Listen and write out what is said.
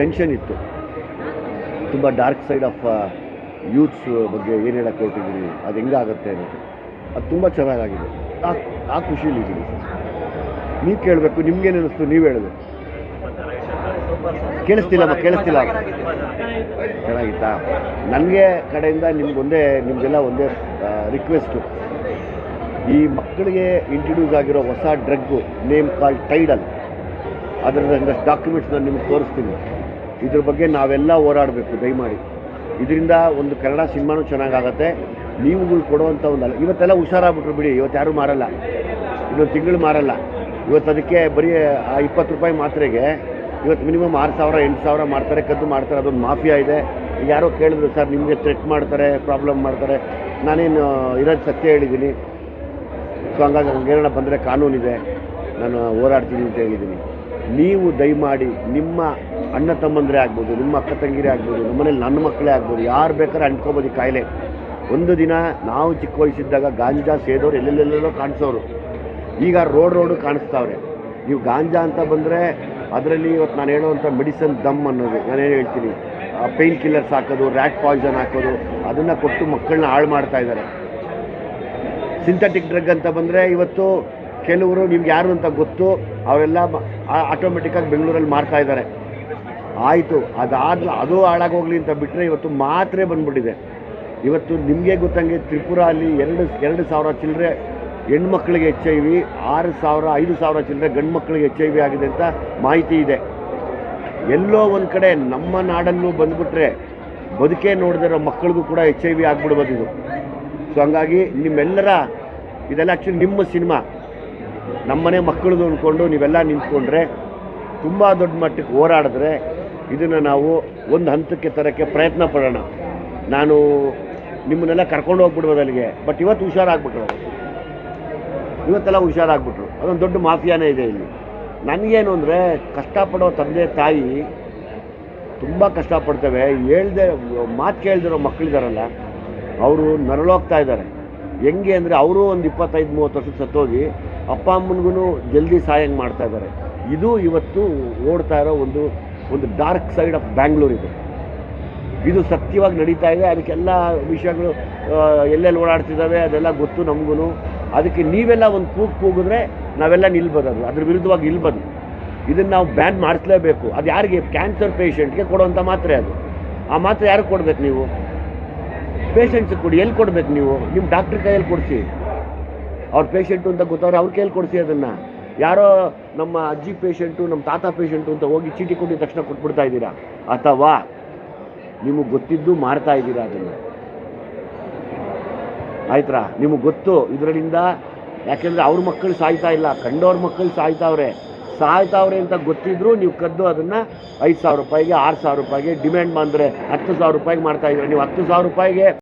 Tension ಇತ್ತು. ತುಂಬ dark side of youths ಬಗ್ಗೆ ಏನು ಹೇಳಕ್ಕೆ ಹೊರಟಿದ್ದೀನಿ, ಅದು ಹೆಂಗಾಗುತ್ತೆ ಅನ್ನೋದು. ಅದು ತುಂಬ ಚೆನ್ನಾಗಾಗಿದೆ. ಆ ಆ ಖುಷಿಯಲ್ಲಿದ್ದೀನಿ ನೀವು ಕೇಳಬೇಕು ನಿಮ್ಗೇನು ಅನ್ನಿಸ್ತು ನೀವು ಹೇಳಬೇಕು ಕೇಳಿಸ್ತಿಲ್ಲಮ್ಮ ಕೇಳಿಸ್ತಿಲ್ಲ. ಚೆನ್ನಾಗಿತ್ತಾ? ನನಗೆ ಕಡೆಯಿಂದ ನಿಮ್ಗೊಂದೇ ನಿಮಗೆಲ್ಲ ಒಂದೇ ರಿಕ್ವೆಸ್ಟು ಈ ಮಕ್ಕಳಿಗೆ ಇಂಟ್ರಡ್ಯೂಸ್ ಆಗಿರೋ ಹೊಸ ಡ್ರಗ್ಗು ನೇಮ್ ಕಾಲ್ ಟೈಡಲ್ ಅದರ ಡಾಕ್ಯುಮೆಂಟ್ಸ್ ನಾನು ನಿಮ್ಗೆ ತೋರಿಸ್ತೀನಿ. ಇದ್ರ ಬಗ್ಗೆ ನಾವೆಲ್ಲ ಹೋರಾಡಬೇಕು, ದಯಮಾಡಿ. ಇದರಿಂದ ಒಂದು ಕನ್ನಡ ಸಿನಿಮಾನೂ ಚೆನ್ನಾಗಾಗತ್ತೆ. ನೀವುಗಳು ಕೊಡುವಂಥ ಒಂದು ಅಲ್ಲ, ಇವತ್ತೆಲ್ಲ ಹುಷಾರಾಗ್ಬಿಟ್ರು ಬಿಡಿ, ಇವತ್ತು ಯಾರೂ ಮಾರಲ್ಲ. ಇನ್ನೊಂದು ತಿಂಗಳು ಮಾರಲ್ಲ. ಇವತ್ತು ಅದಕ್ಕೆ ಬರೀ ಇಪ್ಪತ್ತು ರೂಪಾಯಿ ಮಾತ್ರೆಗೆ ಇವತ್ತು ಮಿನಿಮಮ್ ಆರು ಸಾವಿರ, ಎಂಟು ಸಾವಿರ ಮಾಡ್ತಾರೆ, ಕದ್ದು ಮಾಡ್ತಾರೆ, ಅದೊಂದು ಮಾಫಿಯಾ ಇದೆ. ಯಾರೋ ಕೇಳಿದ್ರು, ಸರ್, ನಿಮಗೆ ಥ್ರೆಟ್ ಮಾಡ್ತಾರೆ ಪ್ರಾಬ್ಲಮ್ ಮಾಡ್ತಾರೆ. ನಾನೇನು, ಇರೋದು ಸತ್ಯ ಹೇಳಿದ್ದೀನಿ. ಸೊ ಹಂಗಾಗಿ ಹಂಗೇನ ಬಂದರೆ ಕಾನೂನಿದೆ. ನಾನು ಹೋರಾಡ್ತೀನಿ ಅಂತ ಹೇಳಿದ್ದೀನಿ. ನೀವು ದಯಮಾಡಿ ನಿಮ್ಮ ಅಣ್ಣ ತಮ್ಮಂದರೆ ಆಗ್ಬೋದು, ನಿಮ್ಮ ಅಕ್ಕ ತಂಗಿರೇ ಆಗ್ಬೋದು, ನಮ್ಮನೇಲಿ ನನ್ನ ಮಕ್ಕಳೇ ಆಗ್ಬೋದು, ಯಾರು ಬೇಕಾದ್ರೆ ಅಂಟ್ಕೋಬೋದು ಈ ಕಾಯಿಲೆ. ಒಂದು ದಿನ ನಾವು ಚಿಕ್ಕ ವಯಸ್ಸಿದ್ದಾಗ ಗಾಂಜಾ ಸೇದೋರು ಎಲ್ಲೆಲ್ಲೆಲ್ಲೋ ಕಾಣಿಸೋರು. ಈಗ ರೋಡ್ ರೋಡು ಕಾಣಿಸ್ತಾವ್ರೆ. ನೀವು ಗಾಂಜಾ ಅಂತ ಬಂದರೆ ಅದರಲ್ಲಿ ಇವತ್ತು ನಾನು ಹೇಳುವಂಥ ಮೆಡಿಸನ್ ದಮ್ ಅನ್ನೋದು ನಾನೇನು ಹೇಳ್ತೀನಿ ಪೇಯ್ನ್ ಕಿಲ್ಲರ್ಸ್ ಹಾಕೋದು, ರ್ಯಾಟ್ ಪಾಯ್ಸನ್ ಹಾಕೋದು, ಅದನ್ನು ಕೊಟ್ಟು ಮಕ್ಕಳನ್ನ ಹಾಳು ಮಾಡ್ತಾ ಇದ್ದಾರೆ ಸಿಂಥೆಟಿಕ್ ಡ್ರಗ್ ಅಂತ ಬಂದರೆ ಇವತ್ತು ಕೆಲವರು ನಿಮ್ಗೆ ಯಾರು ಅಂತ ಗೊತ್ತು, ಅವರೆಲ್ಲ ಆಟೋಮೆಟಿಕ್ಕಾಗಿ ಬೆಂಗಳೂರಲ್ಲಿ ಮಾಡ್ತಾ ಇದ್ದಾರೆ ಆಯಿತು ಅದಾದ ಅದು ಹಾಳಾಗೋಗ್ಲಿ ಅಂತ ಬಿಟ್ಟರೆ ಇವತ್ತು ಮಾತ್ರೆ ಬಂದ್ಬಿಟ್ಟಿದೆ. ಇವತ್ತು ನಿಮಗೆ ಗೊತ್ತಂಗೆ ತ್ರಿಪುರ ಅಲ್ಲಿ ಎರಡು ಎರಡು ಸಾವಿರ ಚಿಲ್ಲರೆ ಹೆಣ್ಮಕ್ಳಿಗೆ ಎಚ್ ಐ ವಿ ಆರು ಸಾವಿರ, ಐದು ಸಾವಿರ ಚಿಲ್ಲರೆ ಗಂಡು ಮಕ್ಕಳಿಗೆ ಎಚ್ ಐ ವಿ ಆಗಿದೆ ಅಂತ ಮಾಹಿತಿ ಇದೆ. ಎಲ್ಲೋ ಒಂದು ಕಡೆ ನಮ್ಮ ನಾಡಲ್ಲೂ ಬಂದುಬಿಟ್ರೆ ಬದುಕೇ ನೋಡಿದಿರೋ ಮಕ್ಕಳಿಗೂ ಕೂಡ ಎಚ್ ಐ ವಿ ಆಗ್ಬಿಡ್ಬೋದು ಇದು. ಸೊ ಹಂಗಾಗಿ ನಿಮ್ಮೆಲ್ಲರ, ಇದೆಲ್ಲ ಆ್ಯಕ್ಚುಲಿ ನಿಮ್ಮ ಸಿನಿಮಾ. ನಮ್ಮನೆ ಮಕ್ಕಳದು ಅಂದ್ಕೊಂಡು ನೀವೆಲ್ಲ ನಿಂತ್ಕೊಂಡ್ರೆ ತುಂಬ ದೊಡ್ಡ ಮಟ್ಟಕ್ಕೆ ಹೋರಾಡಿದ್ರೆ ಇದನ್ನು ನಾವು ಒಂದು ಹಂತಕ್ಕೆ ತರೋಕ್ಕೆ ಪ್ರಯತ್ನ ಪಡೋಣ. ನಾನು ನಿಮ್ಮನ್ನೆಲ್ಲ ಕರ್ಕೊಂಡು ಹೋಗ್ಬಿಡ್ಬೋದು ಅಲ್ಲಿಗೆ. ಬಟ್ ಇವತ್ತು ಹುಷಾರಾಗ್ಬಿಟ್ರು. ಇವತ್ತೆಲ್ಲ ಹುಷಾರಾಗ್ಬಿಟ್ರು. ಅದೊಂದು ದೊಡ್ಡ ಮಾಫಿಯಾನೇ ಇದೆ ಇಲ್ಲಿ. ನನಗೇನು ಅಂದರೆ ಕಷ್ಟಪಡೋ ತಂದೆ, ತಾಯಿ ತುಂಬ ಕಷ್ಟಪಡ್ತೇವೆ. ಹೇಳ್ದೆ, ಮಾತು ಕೇಳ್ದಿರೋ ಮಕ್ಕಳಿದಾರಲ್ಲ ಅವರು ನರಳೋಗ್ತಾ ಇದ್ದಾರೆ. ಹೆಂಗೆ ಅಂದರೆ ಅವರು ಒಂದು ಇಪ್ಪತ್ತೈದು, ಮೂವತ್ತು ವರ್ಷಕ್ಕೆ ಸತ್ತೋಗಿ ಅಪ್ಪ ಅಮ್ಮನಿಗೂ ಜಲ್ದಿ ಸಾಯಂಗೆ ಮಾಡ್ತಾ ಇದ್ದಾರೆ. ಇದು ಇವತ್ತು ಓಡ್ತಾ ಇರೋ ಒಂದು ಒಂದು ಡಾರ್ಕ್ ಸೈಡ್ ಆಫ್ ಬ್ಯಾಂಗ್ಳೂರ್ ಇದು. ಇದು ಸತ್ಯವಾಗಿ ನಡೀತಾ ಇದೆ. ಅದಕ್ಕೆಲ್ಲ ವಿಷಯಗಳು ಎಲ್ಲೆಲ್ಲಿ ಓಡಾಡ್ತಿದ್ದಾವೆ ಅದೆಲ್ಲ ಗೊತ್ತು ನಮಗೂ ಅದಕ್ಕೆ ನೀವೆಲ್ಲ ಒಂದು ಕೂಗು ಕೂಗಿದ್ರೆ ನಾವೆಲ್ಲ ನಿಲ್ಬೋದು ಅದು ಅದ್ರ ವಿರುದ್ಧವಾಗಿ ನಿಲ್ಬೋದು ಇದನ್ನು ನಾವು ಬ್ಯಾನ್ ಮಾಡಿಸ್ಲೇಬೇಕು. ಅದು ಯಾರಿಗೆ? ಕ್ಯಾನ್ಸರ್ ಪೇಷಂಟ್ಗೆ ಕೊಡುವಂಥ ಮಾತ್ರೆ ಅದು. ಆ ಮಾತ್ರೆ ಯಾರಿಗೆ ಕೊಡ್ಬೇಕು ನೀವು? ಪೇಷಂಟ್ಸಿಗೆ ಕೊಡಿ. ಎಲ್ಲಿ ಕೊಡ್ಬೇಕು ನೀವು? ನಿಮ್ಮ ಡಾಕ್ಟ್ರ್ ಕೈಯಲ್ಲಿ ಕೊಡಿಸಿ. ಅವ್ರ ಪೇಷಂಟು ಅಂತ ಗೊತ್ತಾದ್ರೆ ಅವ್ರ ಕೈಯಲ್ಲಿ ಕೊಡಿಸಿ ಅದನ್ನು. ಯಾರೋ ನಮ್ಮ ಅಜ್ಜಿ ಪೇಷಂಟು, ನಮ್ಮ ತಾತ ಪೇಷಂಟು ಅಂತ ಹೋಗಿ ಚೀಟಿ ಕೊಟ್ಟಿದ ತಕ್ಷಣ ಕೊಟ್ಬಿಡ್ತಾ ಇದ್ದೀರಾ? ಅಥವಾ ನಿಮಗೆ ಗೊತ್ತಿದ್ದು ಮಾಡ್ತಾ ಇದ್ದೀರಾ ಅದನ್ನು? ಆಯ್ತಾ ನಿಮಗೆ ಗೊತ್ತು. ಇದರಿಂದ ಯಾಕೆಂದರೆ ಅವ್ರ ಮಕ್ಕಳು ಸಾಯ್ತಾ ಇಲ್ಲ. ಕಂಡವ್ರ ಮಕ್ಕಳು ಸಾಯ್ತಾವ್ರೆ. ಸಾಯ್ತಾವ್ರೆ ಅಂತ ಗೊತ್ತಿದ್ರು ನೀವು ಕದ್ದು ಅದನ್ನು ಐದು ಸಾವಿರ ರೂಪಾಯಿಗೆ, ಆರು ಸಾವಿರ ರೂಪಾಯಿಗೆ ಡಿಮ್ಯಾಂಡ್ ಬಂದರೆ ಹತ್ತು ಸಾವಿರ ರೂಪಾಯಿಗೆ ಮಾಡ್ತಾ ನೀವು ಹತ್ತು ಸಾವಿರ ರೂಪಾಯಿಗೆ